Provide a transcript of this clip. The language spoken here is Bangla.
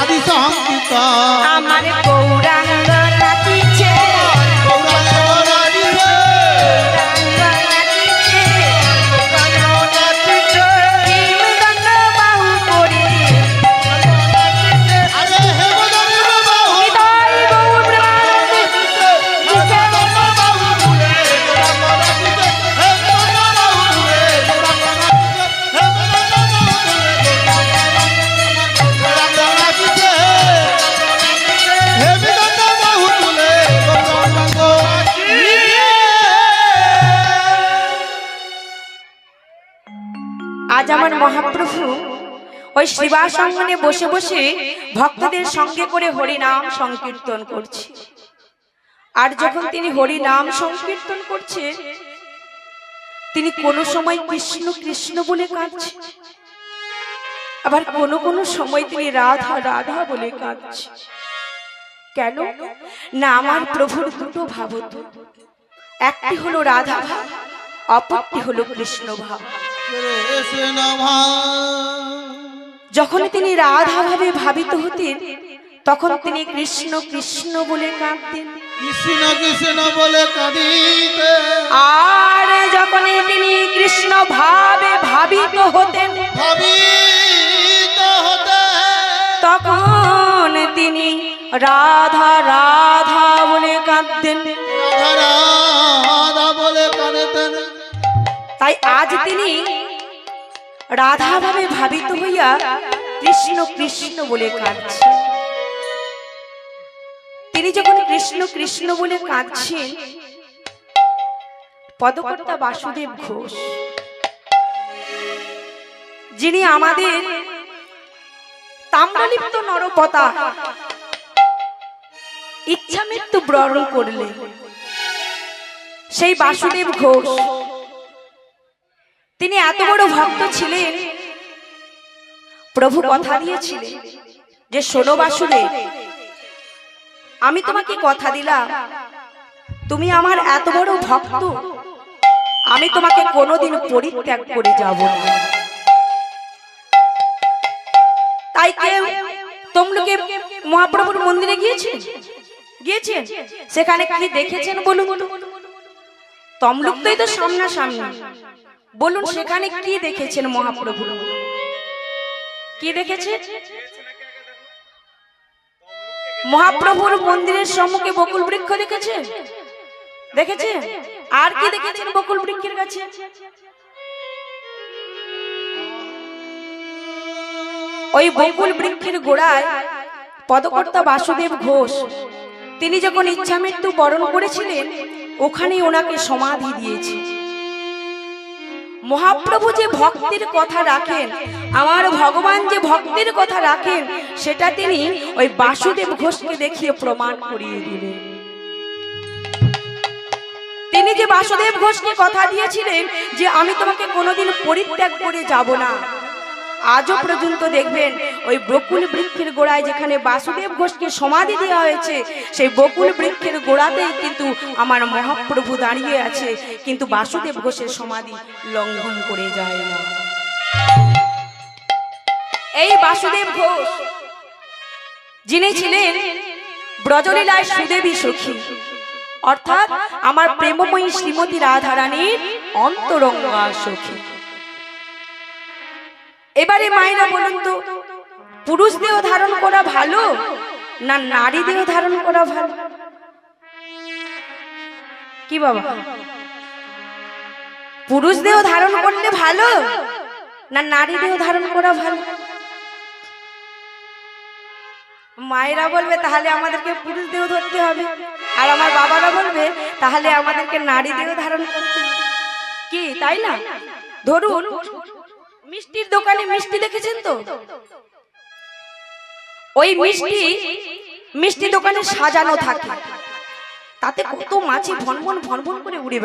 আদি সংহিতা আমার আজ আমার মহাপ্রভু ওই শিবাসঙ্গনে বসে বসে ভক্তদের সঙ্গে করে হরিনাম সংকীর্তন করছে। আর যখন তিনি হরিনাম সংকীর্তন করছে তিনি কোনো সময় কৃষ্ণ কৃষ্ণ বলে কাঁদছে। আবার কোনো কোনো সময় তিনি রাধা রাধা বলে কাঁদছে। কেন? না, আমার প্রভুর দুটো ভাবত একটি হলো রাধা ভাব, অপরটি হলো কৃষ্ণ ভাব। যখন তিনি রাধা ভাবে ভাবিত হতেন, তখন তিনি কৃষ্ণ কৃষ্ণ বলে কাঁদতেন। কৃষ্ণ কৃষ্ণ বলে আর যখন তিনি কৃষ্ণ ভাবে ভাবিত হতেন ভাবিত হতে তখন তিনি রাধা রাধা বলে কাঁদতেন। রাধা রাধা বলে কাঁদিতেন। তাই আজ তিনি রাধা ভাবে ভাবিত হইয়া কৃষ্ণ কৃষ্ণ বলে কাঁদছেন। তিনি যখন কৃষ্ণ কৃষ্ণ বলে কাঁদছেন, পদকর্তা বাসুদেব ঘোষ, যিনি আমাদের তাম্রলিপ্ত নরপতা ইচ্ছা মৃত্যু বরণ করলেন। সেই বাসুদেব ঘোষ তিনি এত বড় ভক্ত ছিলেন, প্রভু কথা দিয়েছিলেন যে, শোনো বাসুদেব, আমি তোমাকে কথা দিলাম, তুমি আমার এত বড় ভক্ত, আমি তোমাকে কোনোদিন পরিত্যাগ করে যাব তাই কেউ তমলুকে মহাপ্রভুর মন্দিরে গিয়েছেন? গিয়েছেন? সেখানে কি দেখেছেন বলুন তমলুক তো সামনাসামনি। বলুন সেখানে কি দেখেছেন মহাপ্রভু? কি দেখেছেন মহাপ্রভুর মন্দিরের সম্মুখে বকুল বৃক্ষ দেখেছেন দেখেছেন আর কি দেখেছেন বকুল বৃক্ষের কাছে? ওই বকুল বৃক্ষের গোড়ায় পদকর্তা বাসুদেব ঘোষ তিনি যখন ইচ্ছা মৃত্যু বরণ করেছিলেন ওখানেই ওনাকে সমাধি দিয়েছে। মহাপ্রভু যে ভক্তির কথা রাখেন আমার ভগবান যে ভক্তির কথা রাখেন সেটা তিনি ওই বাসুদেব ঘোষকে দেখিয়ে প্রমাণ করিয়ে দিলেন। তিনি যে বাসুদেব ঘোষকে কথা দিয়েছিলেন যে আমি তোমাকে কোনোদিন পরিত্যাগ করে যাব না। আজও পর্যন্ত দেখবেন ওই বকুল বৃক্ষের গোড়ায় যেখানে বাসুদেব ঘোষকে সমাধি দেওয়া হয়েছে, সেই বকুল বৃক্ষের গোড়াতেই কিন্তু আমার মহাপ্রভু দাঁড়িয়ে আছে। কিন্তু বাসুদেব ঘোষের সমাধি লঙ্ঘন করে যায় না। এই বাসুদেব ঘোষ, যিনি ছিলেন ব্রজলীলায় সুদেবী সখী, অর্থাৎ আমার প্রেমময়ী শ্রীমতী রাধারানীর অন্তরঙ্গা সখী। এবারে মায়েরা বলুন তো পুরুষ দেহ ধারণ করা ভালো না নারী দেহ ধারণ করা ভালো? কি বাবা? পুরুষ দেহ ধারণ করলে ভালো না নারী দেহ ধারণ করা ভালো? মায়েরা বলবে তাহলে আমাদেরকে পুরুষ দেহ ধরতে হবে। আর আমার বাবারা বলবে তাহলে আমাদেরকে নারী দেহ ধারণ করতে হবে। কি তাই না? ধরুন মিষ্টির দোকানে মিষ্টি দেখেছেন তো ওই মিষ্টি মিষ্টি দোকানে সাজানো থাকে তাতে কত মাছি ভনভন ভনভন করে উড়ে।